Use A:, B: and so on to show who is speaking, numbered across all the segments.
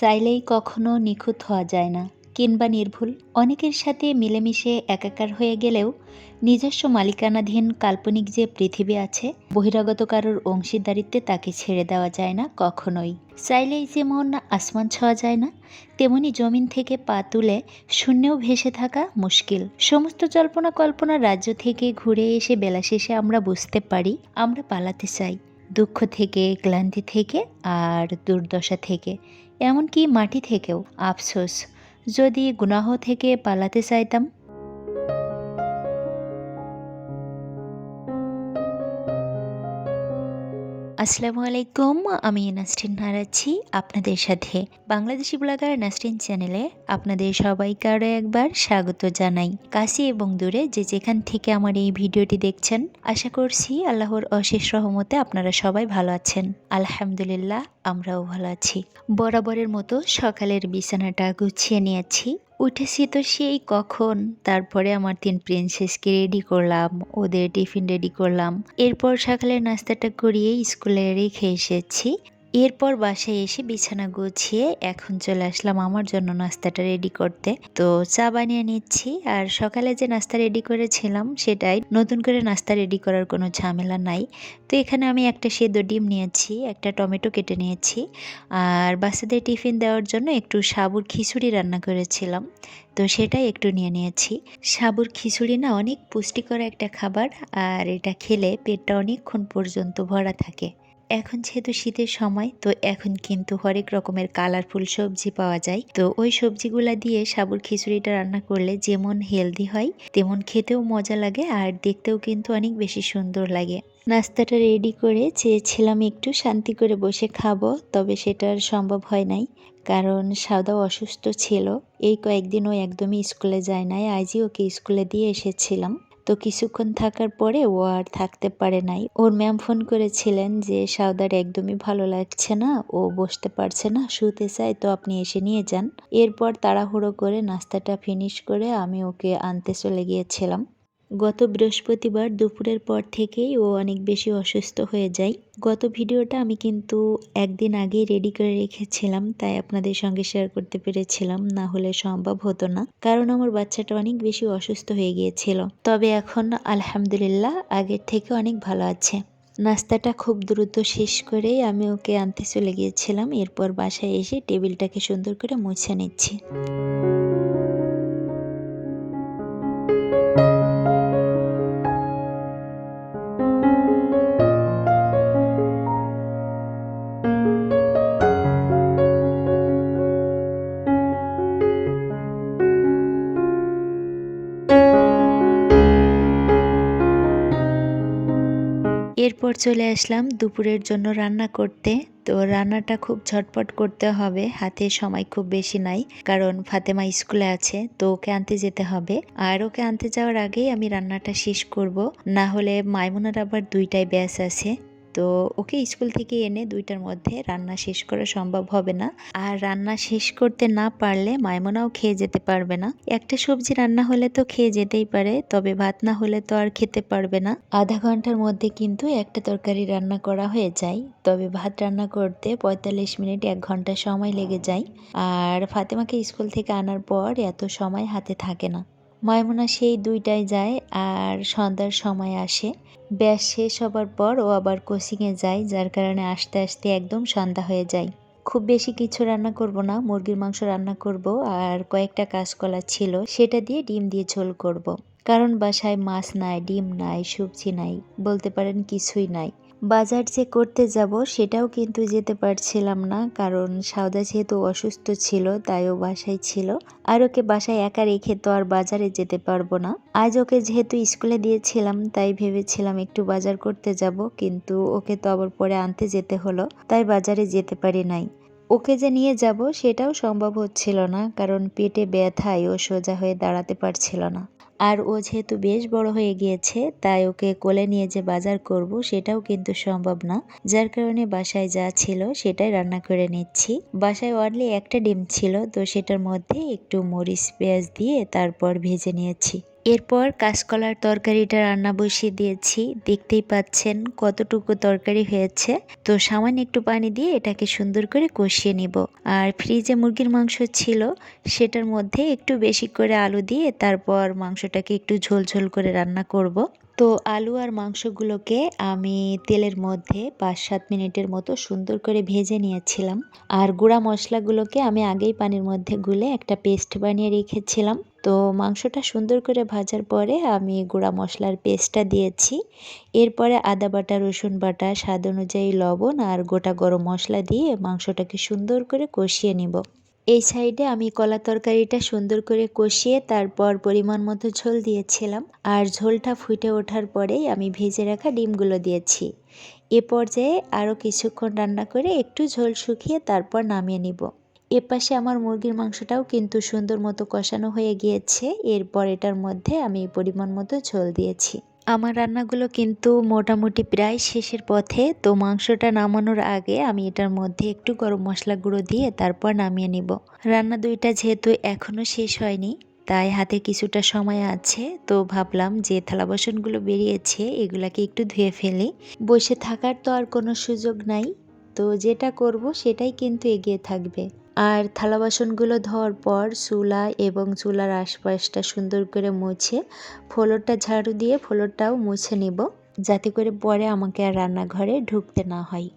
A: চাইলেই কখনো নিখুঁত হওয়া যায় না। কিংবা নির্ভুল। অনেকের সাথে মিলেমিশে একাকার হয়ে গেলেও নিজস্ব মালিকানাধীন কাল্পনিক যে পৃথিবী আছে, বহিরাগত কারোর অংশীদারিত্বে তাকে ছেড়ে দেওয়া যায় না কখনোই। চাইলেই যেমন আসমান ছোঁয়া যায় না, তেমনি জমিন থেকে পা তুলে শূন্যেও ভেসে থাকা মুশকিল। সমস্ত জল্পনা কল্পনা রাজ্য থেকে ঘুরে এসে বেলা শেষে আমরা বুঝতে পারি, আমরা পালাতে চাই। দুঃখ থেকে, ক্লান্তি থেকে, আর দুর্দশা থেকে। এমনকি মাটি থেকেও আফসোস। যদি গুনাহ থেকে পালাতে চাইতাম আসসালামু আলাইকুম, আমি নাসরিন হারাচ্ছি আপনাদের সাথে বাংলাদেশি ব্লগার নাসরিন চ্যানেলে আপনাদের সবাইকে আরও একবার স্বাগত জানাই। কাছে এবং দূরে যে যেখান থেকে আমার এই ভিডিওটি দেখছেন, আশা করছি আল্লাহর অশেষ রহমতে আপনারা সবাই ভালো আছেন। আলহামদুলিল্লাহ, আমরাও ভালো আছি। বরাবরের মতো সকালের বিছানাটা গুছিয়ে নিয়েছি। উঠেছি তো সেই কখন। তারপরে আমার তিন প্রিন্সেসকে রেডি করলাম, ওদের টিফিন রেডি করলাম। এরপর সকালে নাস্তাটা করিয়ে স্কুলে রেখে এসেছি। এরপর বাসায় এসে বিছানা গুছিয়ে এখন চলে আসলাম আমার জন্য নাস্তাটা রেডি করতে। তো চা বানিয়ে নিচ্ছি আর সকালে যে নাস্তা রেডি করেছিলাম সেটাই নতুন করে নাস্তা রেডি করার কোনো ঝামেলা নাই। তো এখানে আমি একটা সেদ্ধ ডিম নিয়েছি, একটা টমেটো কেটে নিয়েছি আর বাচ্চাদের টিফিন দেওয়ার জন্য একটু সাবুর খিচুড়ি রান্না করেছিলাম। তো সেটাই একটু নিয়ে নিয়েছি। সাবুর খিচুড়ি না অনেক পুষ্টিকর একটা খাবার আর এটা খেলে পেটটা অনেকক্ষণ পর্যন্ত ভরা থাকে। এখন যেহেতু শীতের সময়, তো এখন কিন্তু হরেক রকমের কালারফুল সবজি পাওয়া যায়। তো ওই সবজিগুলা দিয়ে সাবুর খিচুড়িটা রান্না করলে যেমন হেলদি হয়, তেমন খেতেও মজা লাগে আর দেখতেও কিন্তু অনেক বেশি সুন্দর লাগে। নাস্তাটা রেডি করে চেয়েছিলাম একটু শান্তি করে বসে খাব, তবে সেটা সম্ভব হয় নাই। কারণ সাদাও অসুস্থ ছিল, এই কয়েকদিন ও একদমই স্কুলে যায় নাই, আজই ওকে স্কুলে দিয়ে এসেছিলাম। তো কিছুক্ষণ থাকার পরে ও আর থাকতে পারে নাই। ওর ম্যাম ফোন করেছিলেন যে সাউদার একদমই ভালো লাগছে না, ও বসতে পারছে না, শুতে চায়, তো আপনি এসে নিয়ে যান। এরপর তাড়াহুড়ো করে নাস্তাটা ফিনিশ করে আমি ওকে আনতে চলে গিয়েছিলাম। গত বৃহস্পতিবার দুপুরের পর থেকেই ও অনেক বেশি অসুস্থ হয়ে যায়। গত ভিডিওটা আমি কিন্তু একদিন আগেই রেডি করে রেখেছিলাম, তাই আপনাদের সঙ্গে শেয়ার করতে পেরেছিলাম। না হলে সম্ভব হতো না, কারণ আমার বাচ্চাটা অনেক বেশি অসুস্থ হয়ে গিয়েছিল। তবে এখন আলহামদুলিল্লাহ আগের থেকে অনেক ভালো আছে। নাস্তাটা খুব দ্রুত শেষ করেই আমি ওকে আনতে চলে গিয়েছিলাম। এরপর বাসায় এসে টেবিলটাকে সুন্দর করে মুছে নিচ্ছি। এরপর চলে আসলাম দুপুরের জন্য রান্না করতে। তো রান্নাটা খুব ঝটপট করতে হবে, হাতে সময় খুব বেশি নাই, কারণ ফাতেমা স্কুলে আছে, তো ওকে আনতে যেতে হবে। আর ওকে আনতে যাওয়ার আগেই আমি রান্নাটা শেষ করব। না হলে মাইমুনার আবার দুইটাই ব্যাস আছে। তো ওকে স্কুল থেকে এনে দুইটার মধ্যে রান্না শেষ করা সম্ভব হবে না। আর রান্না শেষ করতে না পারলে মাইমোনাও খেয়ে যেতে পারবে না। একটা সবজি রান্না হলে তো খেয়ে যেতেই পারে, তবে ভাত না হলে তো আর খেতে পারবে না। আধা ঘণ্টার মধ্যে কিন্তু একটা তরকারি রান্না করা হয়ে যায়, তবে ভাত রান্না করতে পঁয়তাল্লিশ মিনিট এক ঘণ্টা সময় লেগে যায়। আর ফাতেমাকে স্কুল থেকে আনার পর এত সময় হাতে থাকে না। মায়মুনা সেই দুইটায় যায় আর সন্ধ্যার সময় আসে। ব্যাস শেষ হবার পর ও আবার কোচিংয়ে যায়, যার কারণে আস্তে আস্তে একদম সন্ধ্যা হয়ে যায়। খুব বেশি কিছু রান্না করব না, মুরগির মাংস রান্না করব আর কয়েকটা কাঁচকলা ছিল, সেটা দিয়ে ডিম দিয়ে ঝোল করব। কারণ বাসায় মাছ নাই, ডিম নাই, সবজি নাই, বলতে পারেন কিছুই নাই। বাজার যে করতে যাব সেটাও কিন্তু যেতে পারছিলাম না, কারণ সাউদা যেহেতু অসুস্থ ছিল, তাই ও বাসায় ছিল। আর ওকে বাসায় একা রেখে তো আর বাজারে যেতে পারব না। আজ ওকে যেহেতু স্কুলে দিয়েছিলাম, তাই ভেবেছিলাম একটু বাজার করতে যাব, কিন্তু ওকে তো আবার পরে আনতে যেতে হলো, তাই বাজারে যেতে পারি নাই। ওকে যে নিয়ে যাব সেটাও সম্ভব হচ্ছিল না, কারণ পেটে ব্যথায় ও সোজা হয়ে দাঁড়াতে পারছিল না। আর ও যেহেতু বেশ বড় হয়ে গিয়েছে, তাই ওকে কোলে নিয়ে যে বাজার করব সেটাও কিন্তু সম্ভব না। যার কারণে বাসায় যা ছিল সেটাই রান্না করে নিচ্ছি। বাসায় অনলি একটা ডিম ছিল, তো সেটার মধ্যে একটু মরিচ পেঁয়াজ দিয়ে তারপর ভেজে নিয়েছি। এরপর কাঁচকলার তরকারিটা রান্না বসিয়ে দিয়েছি। দেখতেই পাচ্ছেন কতটুকু তরকারি হয়েছে। তো সামান্য একটু পানি দিয়ে এটাকে সুন্দর করে কষিয়ে নিব। আর ফ্রিজে মুরগির মাংস ছিল, সেটার মধ্যে একটু বেশি করে আলু দিয়ে তারপর মাংসটাকে একটু ঝোল ঝোল করে রান্না করব। তো আলু আর মাংসগুলোকে আমি তেলের মধ্যে পাঁচ সাত মিনিটের মতো সুন্দর করে ভেজে নিয়েছিলাম। আর গুঁড়া মশলাগুলোকে আমি আগেই পানির মধ্যে গুলে একটা পেস্ট বানিয়ে রেখেছিলাম। তো মাংসটা সুন্দর করে ভাজার পরে আমি গুঁড়া মশলার পেস্টটা দিয়েছি। এরপরে আদা বাটা, রসুন বাটা, স্বাদ অনুযায়ী লবণ আর গোটা গরম মশলা দিয়ে মাংসটাকে সুন্দর করে কষিয়ে নিব। এই সাইডে আমি কলা তরকারিটা সুন্দর করে কষিয়ে তারপর পরিমাণ মতো ঝোল দিয়েছিলাম। আর ঝোলটা ফুটে ওঠার পরেই আমি ভেজে রাখা ডিমগুলো দিয়েছি। এ পর্যায়ে আরও কিছুক্ষণ রান্না করে একটু ঝোল শুকিয়ে তারপর নামিয়ে নিব। এপাশে আমার মুরগির মাংসটাও কিন্তু সুন্দর মতো কষানো হয়ে গিয়েছে। এরপর এটার মধ্যে আমি পরিমাণ মতো ঝোল দিয়েছি। আমার রান্নাগুলো কিন্তু মোটামুটি প্রায় শেষের পথে, তো মাংসটা নামানোর আগে আমি এটার মধ্যে একটু গরম মশলা গুঁড়ো দিয়ে তারপর নামিয়ে নিব। রান্না দুইটা যেহেতু এখনও শেষ হয়নি, তাই হাতে কিছুটা সময় আছে, তো ভাবলাম যে থালা বাসনগুলো বেরিয়েছে, এগুলাকে একটু ধুয়ে ফেলি। বসে থাকার তো আর কোনো সুযোগ নাই, তো যেটা করব সেটাই কিন্তু এগিয়ে থাকবে। আর থালা বাসনগুলো ধোয়ার পর চুলা এবং চুলার আশপাশটা সুন্দর করে মুছে ফ্লোরটা ঝাড়ু দিয়ে ফ্লোরটাও মুছে নেব, যাতে করে পরে আমাকে আর রান্নাঘরে ঢুকতে না হয়।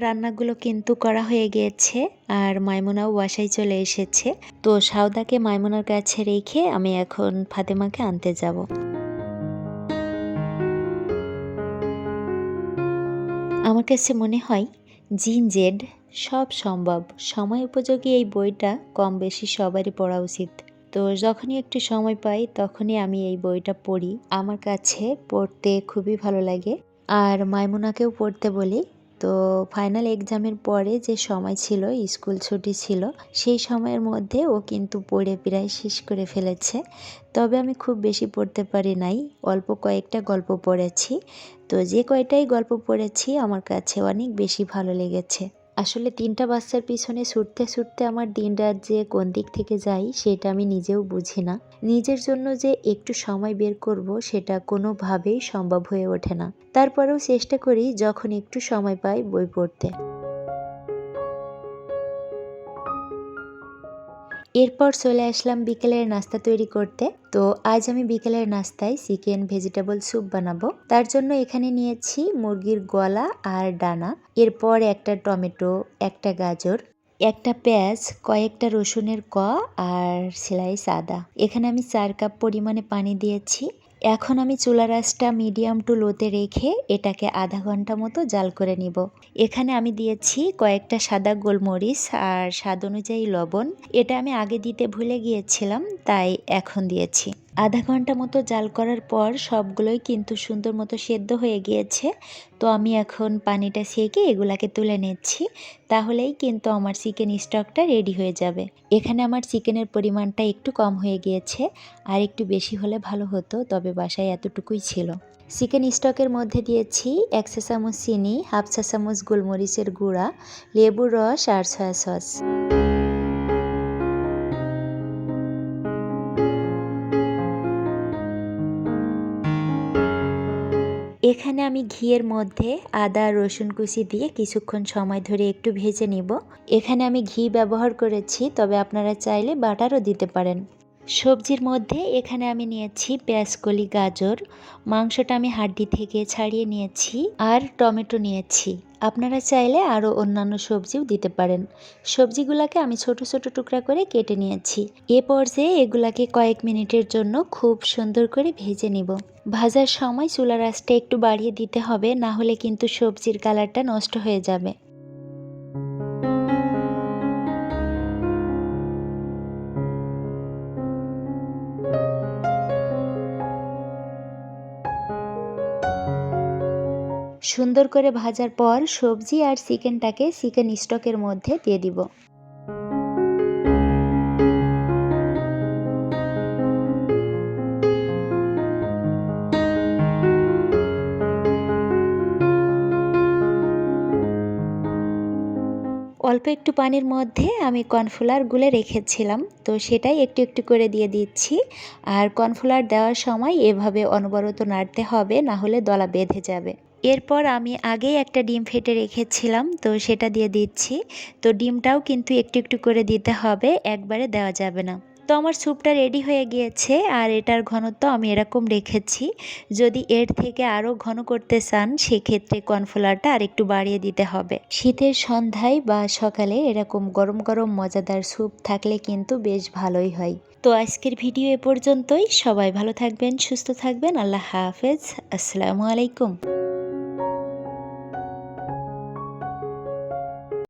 A: রান্নাগুলো কিন্তু করা হয়ে গিয়েছে আর মাইমুনাও বাসায় চলে এসেছে। তো সাউদাকে মাইমুনার কাছে রেখে আমি এখন ফাতেমাকে আনতে যাব। আমার কাছে মনে হয় জিন জেড সব সম্ভব। সময় উপযোগী এই বইটা কম বেশি সবারই পড়া উচিত। তো যখনই একটু সময় পাই তখনই আমি এই বইটা পড়ি। আমার কাছে পড়তে খুবই ভালো লাগে। আর মাইমুনাকেও পড়তে বলি। তো ফাইনাল এক্সামের পরে যে সময় ছিল স্কুল ছুটি ছিল, সেই সময়ের মধ্যে ও কিন্তু পড়ে প্রায় শেষ করে ফেলেছে। তবে আমি খুব বেশি পড়তে পারি নাই, অল্প কয়েকটা গল্প পড়েছি। তো যে কয়টাই গল্প পড়েছি, আমার কাছে অনেক বেশি ভালো লেগেছে। আসলে তিনটা বাচ্চার পিছনে ছুটতে ছুটতে আমার দিন রাত যে কোন দিক থেকে যাই সেটা আমি নিজেও বুঝি না। নিজের জন্য যে একটু সময় বের করব সেটা কোনোভাবেই সম্ভব হয়ে ওঠে না। তারপরেও চেষ্টা করি যখন একটু সময় পাই বই পড়তে। এরপর চলে আসলাম বিকেলের নাস্তা তৈরি করতে। তো আজ আমি বিকেলের নাস্তায় চিকেন, ভেজিটেবল স্যুপ বানাবো। তার জন্য এখানে নিয়েছি মুরগির গলা আর ডানা। এরপর একটা টমেটো, একটা গাজর, একটা পেঁয়াজ, কয়েকটা রসুনের ক আর সেলাই সাদা। এখানে আমি চার কাপ পরিমাণে পানি দিয়েছি। এখন আমি চুলা রাসটা মিডিয়াম টু লোতে রেখে এটাকে আধা ঘণ্টা মতো জাল করে নিব। এখানে আমি দিয়েছি কয়েকটা সাদা গোলমরিচ আর স্বাদ অনুযায়ী লবণ। এটা আমি আগে দিতে ভুলে গিয়েছিলাম, তাই এখন দিয়েছি। আধা ঘণ্টা মতো জাল করার পর সবগুলোই কিন্তু সুন্দর মতো সেদ্ধ হয়ে গিয়েছে। তো আমি এখন পানিটা সেকে এগুলাকে তুলে নিচ্ছি। তাহলেই কিন্তু আমার চিকেন স্টকটা রেডি হয়ে যাবে। এখানে আমার চিকেনের পরিমাণটা একটু কম হয়ে গিয়েছে। আর একটু বেশি হলে ভালো হতো, তবে বাসায় এতটুকুই ছিল। চিকেন স্টকের মধ্যে দিয়েছি এক চা চামচ চিনি, হাফ চা চামচ গোলমরিচের গুঁড়া, লেবুর রস আর সয়া সস আমি ঘিয়ের মধ্যে আদা, রসুন কুচি দিয়ে কিছুক্ষণ সময় ধরে একটু ভেজে নিব। এখানে আমি ঘি ব্যবহার করেছি, তবে আপনারা চাইলে বাটারও দিতে পারেন। সবজির মধ্যে এখানে আমি নিয়েছি পেঁয়াজকলি গাজর। মাংসটা আমি হাড্ডি থেকে ছাড়িয়ে নিয়েছি আর টমেটো নিয়েছি। আপনারা চাইলে আরও অন্যান্য সবজিও দিতে পারেন। সবজিগুলোকে আমি ছোট ছোট টুকরা করে কেটে নিয়েছি। এ পর্যায়ে এগুলাকে কয়েক মিনিটের জন্য খুব সুন্দর করে ভেজে নিব। ভাজার সময় চুলার আঁচটা একটু বাড়িয়ে দিতে হবে, না হলে কিন্তু সবজির কালারটা নষ্ট হয়ে যাবে। সুন্দর করে ভাজার পর সবজি আর চিকেনটাকে চিকেন স্টকের মধ্যে দিয়ে দিব। অল্প একটু পানির মধ্যে আমি কর্নফ্লাওয়ার গুলে রেখেছিলাম, তো সেটাই একটু একটু করে দিয়ে দিচ্ছি। আর কর্নফ্লাওয়ার দেওয়ার সময় এভাবে অনবরত নাড়তে হবে, না হলে দলা বেঁধে যাবে। এরপর আমি আগেই একটা ডিম ফেটে রেখেছিলাম, তো সেটা দিয়ে দিচ্ছি। তো ডিমটাও কিন্তু একটু একটু করে দিতে হবে, একবারে দেওয়া যাবে না। তো আমার স্যুপটা রেডি হয়ে গিয়েছে, আর এটার ঘনত্ব আমি এরকম রেখেছি। যদি এর থেকে আরও ঘন করতে চান, সেক্ষেত্রে কর্নফ্লাওয়ারটা আর একটু বাড়িয়ে দিতে হবে। শীতের সন্ধ্যায় বা সকালে এরকম গরম গরম মজাদার স্যুপ থাকলে কিন্তু বেশ ভালোই হয়। তো আজকের ভিডিও এ পর্যন্তই। সবাই ভালো থাকবেন, সুস্থ থাকবেন। আল্লাহ হাফেজ। আসসালামু আলাইকুম।